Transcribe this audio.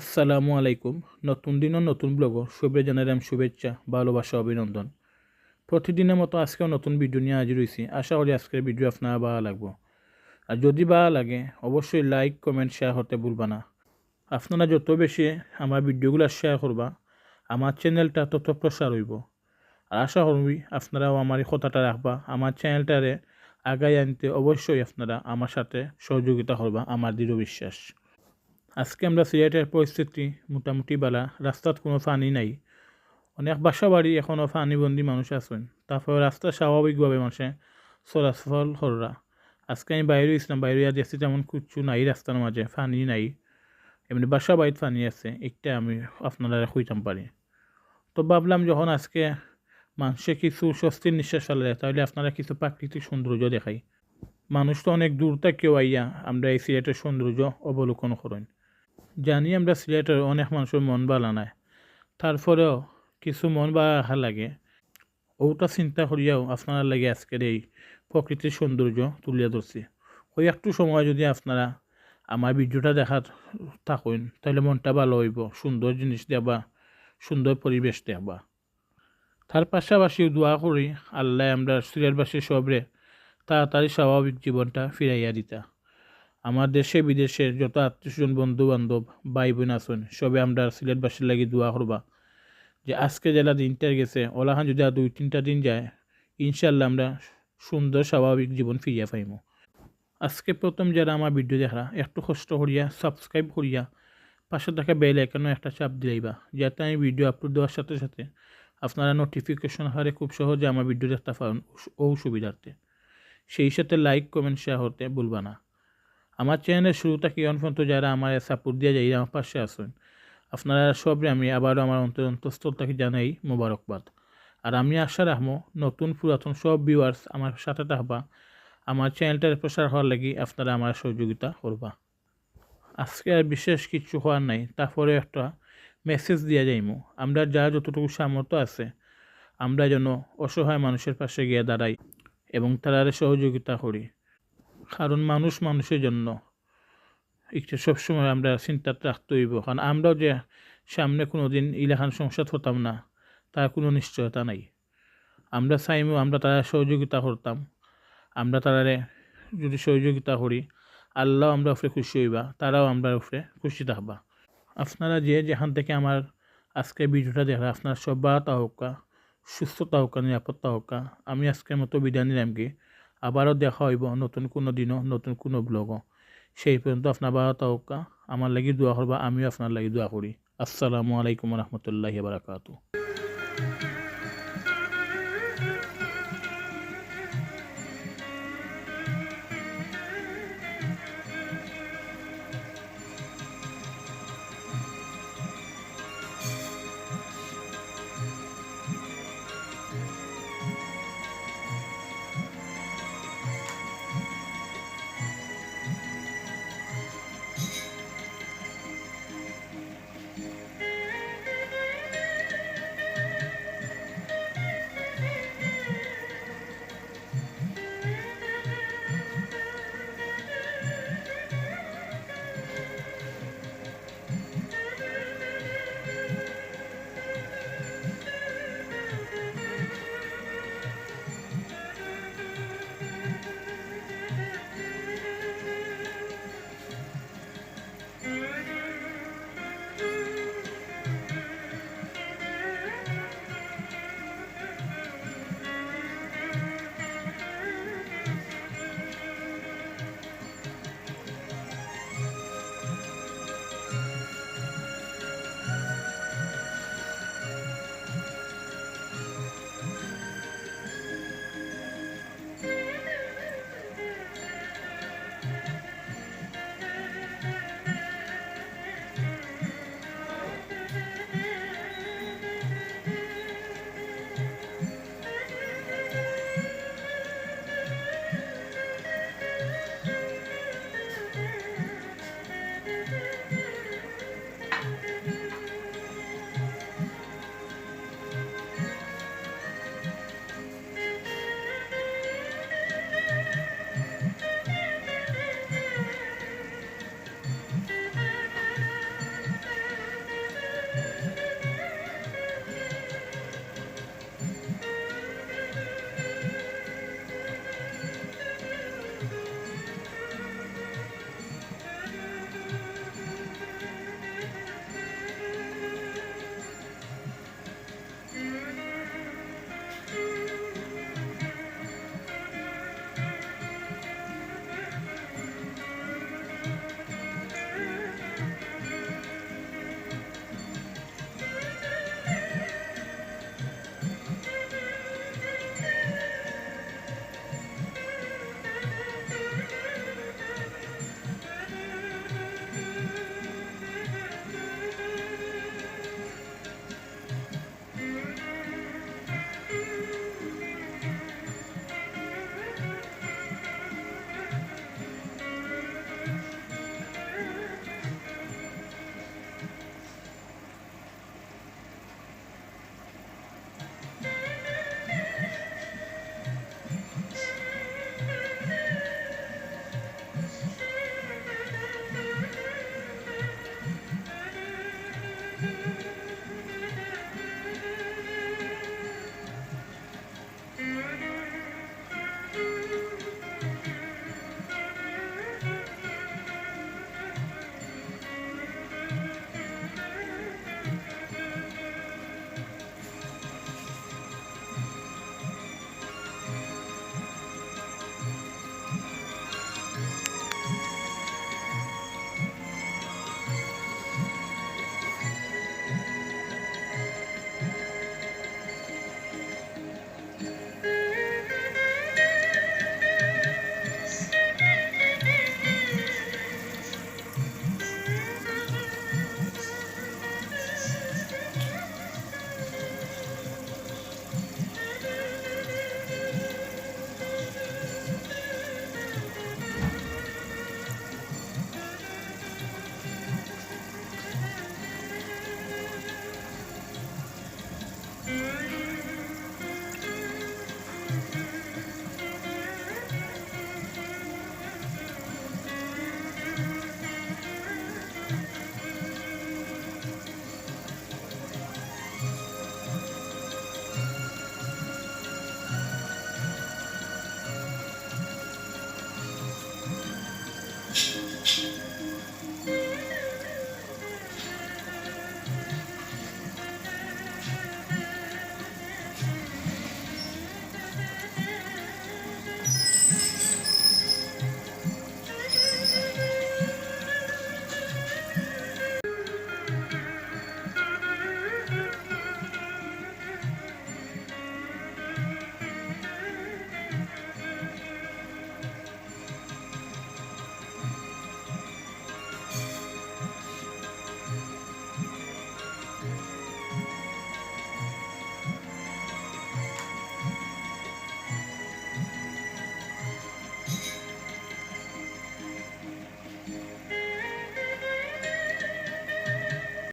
আসসালামু আলাইকুম। নতুন দিন ও নতুন ব্লগ সবে জানালাম শুভেচ্ছা, ভালোবাসা, অভিনন্দন। প্রতিদিনের মতো আজকেও নতুন ভিডিও নিয়ে হাজির হয়েছি আশা করি আজকের ভিডিও আপনার ভালো লাগবো। আর যদি ভালো লাগে, অবশ্যই লাইক, কমেন্ট, শেয়ার করতে ভুলবা না। আপনারা যত বেশি আমার ভিডিওগুলো শেয়ার করবা, আমার চ্যানেলটা তত প্রসার হইব। আর আশা করবি আপনারাও আমার এই কথাটা রাখবা। আমার চ্যানেলটারে আগাই আনতে অবশ্যই আপনারা আমার সাথে সহযোগিতা করবা, আমার দৃঢ় বিশ্বাস। আজকে আমরা সিলেটের পরিস্থিতি মোটামুটি বালা। রাস্তাত কোনো পানি নাই। অনেক বাসা বাড়ি এখনও পানিবন্দি মানুষ আছেন। তারপরে রাস্তা স্বাভাবিকভাবে মানুষে চলাচল করা আজকে আমি বাইরে ইসলাম বাইরে আর দেখছি তেমন কিচ্ছু নাই রাস্তার মাঝে, পানি নাই। এমনি বাসা বাড়িত পানি আছে, একটা আমি আপনারা খুঁজতাম পারি। তো ভাবলাম যখন আজকে মানুষে কিছু স্বস্তির নিঃশ্বাস ফেলে তাহলে আপনারা কিছু প্রাকৃতিক সৌন্দর্য দেখাই। মানুষ তো অনেক দূর থেকেও আইয়া আমরা এই সিলেটের সৌন্দর্য অবলোকন করেন। জানি আমরা সিলেটের অনেক মানুষের মন বালা নাই। তারপরেও কিছু মন বা আশা লাগে। ওটা চিন্তা করিয়াও আপনারা লাগে আজকের এই প্রকৃতির সৌন্দর্য তুলিয়া ধরছি। ওই একটু সময় যদি আপনারা আমার ভিডিওটা দেখার থাকুন, তাহলে মনটা ভালো হইব, সুন্দর জিনিস দেবা, সুন্দর পরিবেশ দেবা। তার পাশাপাশি দোয়া করি, আল্লাহ আমরা সিলেটবাসী সবরে তাড়াতাড়ি স্বাভাবিক জীবনটা ফিরাইয়া দিতা। আমার দেশে বিদেশে যত আত্মীয়স্বজন বন্ধু বান্ধব ভাই বোন আছেন, সবে আমরা সিলেটবাসীর লাগি দোয়া করবা। যে আজকে জেলা দিনটা গেছে ওলাহান যদি দুই তিনটা দিন যায় ইনশাল্লাহ আমরা সুন্দর, স্বাভাবিক জীবন ফিরিয়া পাইমু। আজকে প্রথম যারা আমার ভিডিও দেখা একটু কষ্ট করিয়া সাবস্ক্রাইব করিয়া, পাশে থাকা বেল আইকনও একটা চাপ দিলাইবা, যাতে আমি ভিডিও আপলোড দেওয়ার সাথে সাথে আপনারা নোটিফিকেশন হারে খুব সহজে আমার ভিডিও দেখতে পারেন ও সুবিধার্থে। সেই সাথে লাইক কমেন্ট শেয়ার হতে ভুলবা না। আমার চ্যানেলের শুরু থেকে অন পর্যন্ত যারা আমার সাপোর্ট দিয়ে যাই আমার পাশে আসেন আপনারা সবরে আমি আবারও আমার অন্তর অন্তঃস্থল থেকে জানাই মোবারকবাদ। আর আমি আশা রাখব, নতুন, পুরাতন সব ভিউয়ার্স আমার সাথে থাকবা। আমার চ্যানেলটার প্রসার হওয়ার লাগি আপনারা আমার সহযোগিতা করবা। আজকে আর বিশেষ কিছু হওয়ার নাই, তারপরে একটা মেসেজ দিয়া যাইমু। আমরা যা যতটুকু সামর্থ্য আছে, আমরা যেন অসহায় মানুষের পাশে গিয়ে দাঁড়াই এবং তারা সহযোগিতা করি। কারণ মানুষ মানুষের জন্য। একটু সবসময় আমরা চিন্তা রাখতে হইব কারণ আমরাও যে সামনে কোনো দিন ইলাখান সংসার হতাম না, তার কোনো নিশ্চয়তা নাই। আমরা চাইমু আমরা তারা সহযোগিতা করতাম। আমরা তারারে যদি সহযোগিতা করি, আল্লাহ আমরা উপরে খুশি হইবা, তারাও আমরা উপরে খুশি থাকবা। আপনারা যে যেখান থেকে আমার আজকে ভিডিওটা দেখা আপনার সব্বা তাহকা সুস্থতা হোকা নিরাপত্তা হোকা আমি আজকের মতো বিদায় নিলাম কি? আবারও দেখা হইব, নতুন কোনো দিনও, নতুন কোনো ব্লগও। সেই পর্যন্ত আপনার বাবা তাহকা আমার লাগি দোয়া করবা, আমিও আপনার লাগি দোয়া করি। আসসালামু আলাইকুম রহমতুল্লাহ বারাকাতু